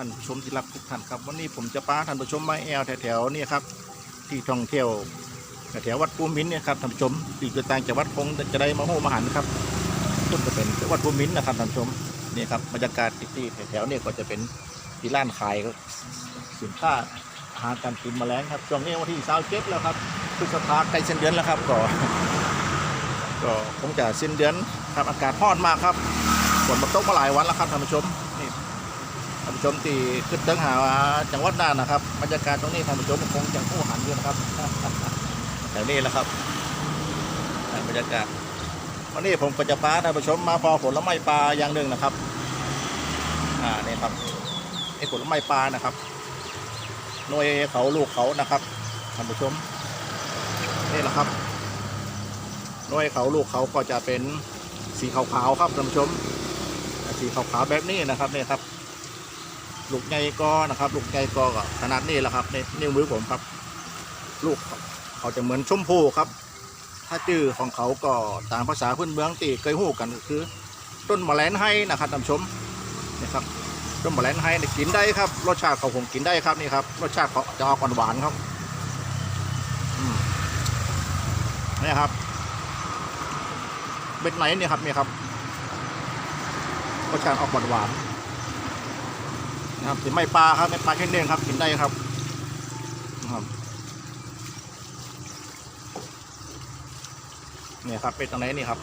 ท่านผู้ชมที่รักทุกท่านครับ วันนี้ผมจะพาท่านผู้ชมมาแอลแถวๆนี่ครับที่ท่องเที่ยวแถววัดภูมินทร์เนี่ยครับท่านผู้ชมปีกต่างจากวัดคงจะได้มาโหมาหันครับต้นจะเป็นวัดภูมินทร์นะครับท่านผู้ชมนี่ครับบรรยากาศที่แถวๆนี่ก็จะเป็นที่ร้านขายสินค้าอาหารการกินแมลงครับช่วงนี้วันที่สาวเจ็ดแล้วครับพฤษภาใกล้เส้นเดือนแล้วครับก็ก็คงจะสิ้นเดือนครับอากาศร้อนมากครับฝนมาตกมาหลายวันแล้วครับท่านผู้ชมานผู้ชมที่ขึ้นเติงหาจังหวัดน่านนะครับบรรยากาศตรงนี้ท่านผู้ชมคงจะผู้หันอยู่นะครับแถวนี้แหละครับบรรยากาศวันนี้ผมก็จะพาท่านผู้ชมมาพอผลไม้ปลาอย่างหนึ่งนะครับอ่านี่ครับไอ้ผลไม้ปลานะครับหน่วยเขาลูกเขานะครับท่านผู้ชมนี่แหละครับหน่วยเขาลูกเขาก็จะเป็นสีขาวๆครับท่านผู้ชมสีขาวๆแบบนี้นะครับเนี่ยครับ ลูกไงก็นะครับ ลูกไงก็ขนาดนี้แหละครับในนิ้วมือผมครับ ลูกเขาจะเหมือนชมพูครับ ถ้าชื่อของเขาก็ตามภาษาพื้นเมืองตีเคยหู้กันก็คือ ต้นมะแลนไห้นะครับท่านชมนี่ครับต้นมะแลนไห้กินได้ครับ รสชาติเขาผมกินได้ครับนี่ครับ รสชาติเขาจะออกหวานๆครับนี่ครับเบ็ดไหนเนี่ยครับเนี่ยครับรสชาติออกหวานๆน นะครับถึงไม่ปลาครับไม่ปลาแค่เด้งครับกินได้ครับนะครับเนี่ยครับเป็นตรงไหนนี่ครับ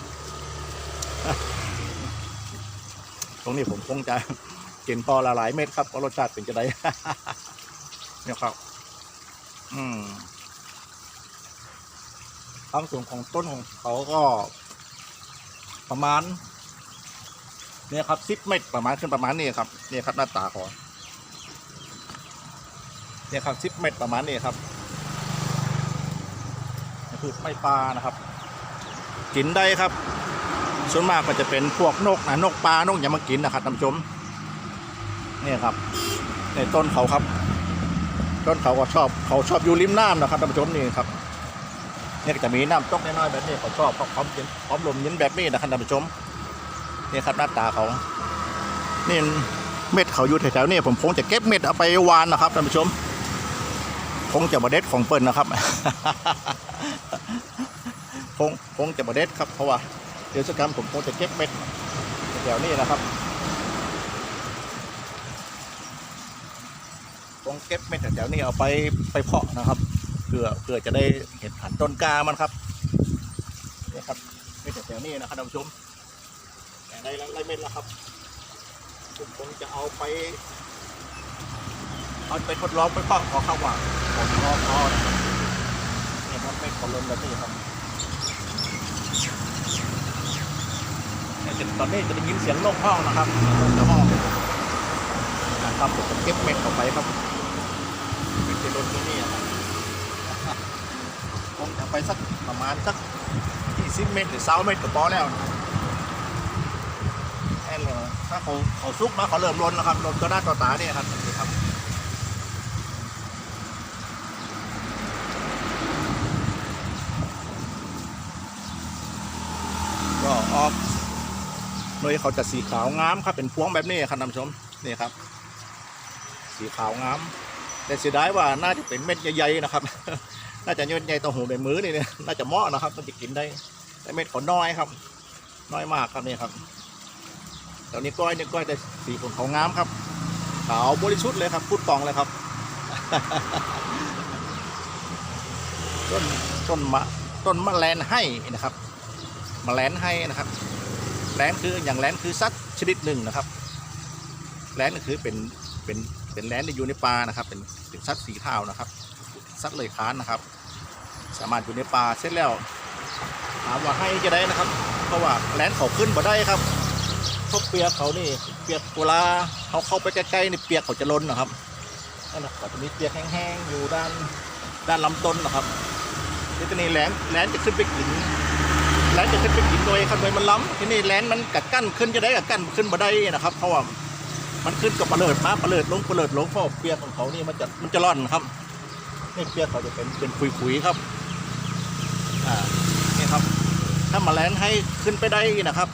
ตรงนี้ผมคงจะกินพอละหลายเม็ดครับเพราะรสชาติเป็นจะได้เนี่ยครับ อืมความสูงของต้นของเขาก็ประมาณเนี่ยครับสิบเมตรประมาณขึ้นประมาณนี้ครับเนี่ยครับหน้าตาของ เนี่ยครับสิบเมตรประมาณนี้ครับนี่คือไม่ปลานะครับ กินได้ครับ ส่วนมากก็จะเป็นพวกนกนะนกปลานกอย่ามากินนะครับท่านผู้ชมเนี่ยครับในต้นเขาครับ ต้นเขาก็ชอบเขาชอบอยู่ริมน้ำนะครับท่านผู้ชมนี่ครับเนี่ยก็จะมีน้ำตกน้อยๆแบบนี้เขาชอบเขาพร้อมเย็นพร้อมลมเย็นแบบนี้นะครับท่านผู้ชมนี่ครับหน้าตาเขานี่เม็ดเขาอยู่แถวๆนี่ผมคงจะเก็บเม็ดเอาไปหวานนะครับท่านผู้ชม คงจะบเด็ดของเปิ้ลนะครับ คงคงจะบเด็ดครับเพราะว่าเดี๋ยวสักคำผมคงจะเก็บเม็ดแถวๆนี้นะครับคงเก็บเม็ดแถวๆนี้เอาไปไปเพาะนะครับเพื่อเพื่อจะได้เห็นหันต้นกามันครับนี่ครับไม่แต่แถวนี้นะครับท่านผู้ชมแต่ได้ไรเม็ดแล้วครับผมคงจะเอาไป เอาไปทดลองไปเพาะขอข้าวหวานผมรอพอนะครับนี่ครับเม็ดขอลนแบบนี้ครับเนี่ยจะตอนนี้จะได้ยินเสียงนกห้องนะครับนกจะห้องนะครับผมเก็บเม็ดออกไปครับเม็ดจะลนที่นี่ครับคงจะไปสักประมาณสัก20เมตรหรือ20เมตรก็พอแล้วแอนเลยถ้าเขาเขาซุกมาเขาเริ่มลนแล้วครับลนก็ได้าต่อตาเนี่ยครับนี่ครับก็ออกโด ยเขาจะสีขาวงามครับเป็นพวงแบบนี้ครับท่านผู้ชมนี่ครับ สีขาวงาม แต่เสียดายว่าน่าจะเป็นเม็ดใหญ่ๆนะครับ น่าจะยดใหญ่ต่อหูในมือนี่เนี่ยน่าจะเหมาะนะครับมันจะกินได้แต่เม็ดเขาน้อยครับ น้อยมากครับนี่ครับตอนนี้ก้อยเนี่ยก้อยแต่สีของเขางามครับขาวบริสุทธิ์เลยครับพูดปองเลยครับ ต้นต้นมะต้นมะแลนให้นะครับมะแลนให้นะครับ แลนคืออย่างแลนคือสัตว์ชนิดหนึ่งนะครับแลนก็คือเป็นเป็นเป็นแลนที่อยู่ในป่านะครับ เป็นเป็นสัตว์สีเทานะครับสัตว์เลยคลานนะครับ สามารถอยู่ในป่าเสร็จแล้วถามว่าให้จะได้นะครับ เพราะว่าแลนเขาขึ้นบ่ได้ครับเพราเปียกเขานี่เปียกเวลาเขาเข้าไปใกล้ๆในเปียกเขาจะล้นนะครับนั่นนะก็จะมีเปียกแห้งๆอยู่ด้านด้านลำต้นนะครับนี่ก็นี่แหลนแหลนจะขึ้นไปกิน แลนจะขึ้นไปกินโดยขนวยมันล้ำที่นี่แลนมันกัดกั้นขึ้นจะได้กัดกั้นขึ้นบ่ได้นะครับเพราะว่ามันขึ้นกับปลาเลิดมาปลาเลิดลงปลาเลิดลงเพราะเปียกของเขานี่มันจะมันจะร่อนครับนี่เปียกเขาจะเป็นเป็นขุยๆครับอ่านี่ครับ ถ้ามาแลนให้ขึ้นไปได้นะครับ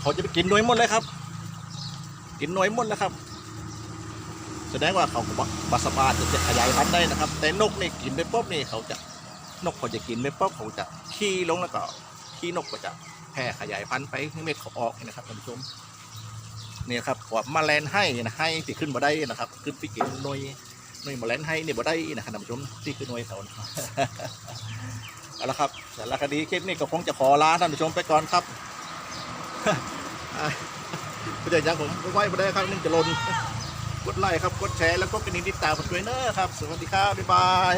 เขาจะไปกินหน่วยหมดเลยครับ กินหน่วยหมดแล้วครับแสดงว่าเขาก็บ่บาสามาจะขยายพันธุ์ได้นะครับ แต่นกนี่กินไปปุ๊บนี่เขาจะ นกเขาจะกินไปปุ๊บเขาจะขี้ลงแล้วก็ขี้นกก็จะแพร่ขยายพันธุ์ไปให้เม็ดเขาออกนะครับท่านผู้ชมเนี่ยครับว่าแลงให้นะให้ที่ขึ้นมาได้นะครับ ขึ้นไปกินหน่วยหน่วยแลงให้เนี่ยบ่ได้นะครับท่านผู้ชมที่คือหน่วยเขานะครับเอาละครับสารคดีคลิปนี้ก็คงจะขอลาท่านผู้ชมไปก่อนครับไม่ได้ยังผมไว้ไม่ได้ครับนึ่งจะลนกดไลค์ครับ กดแชร์แล้วก็กระดิ่งติดตามผมด้วยเนอะครับ สวัสดีครับ บ๊ายบาย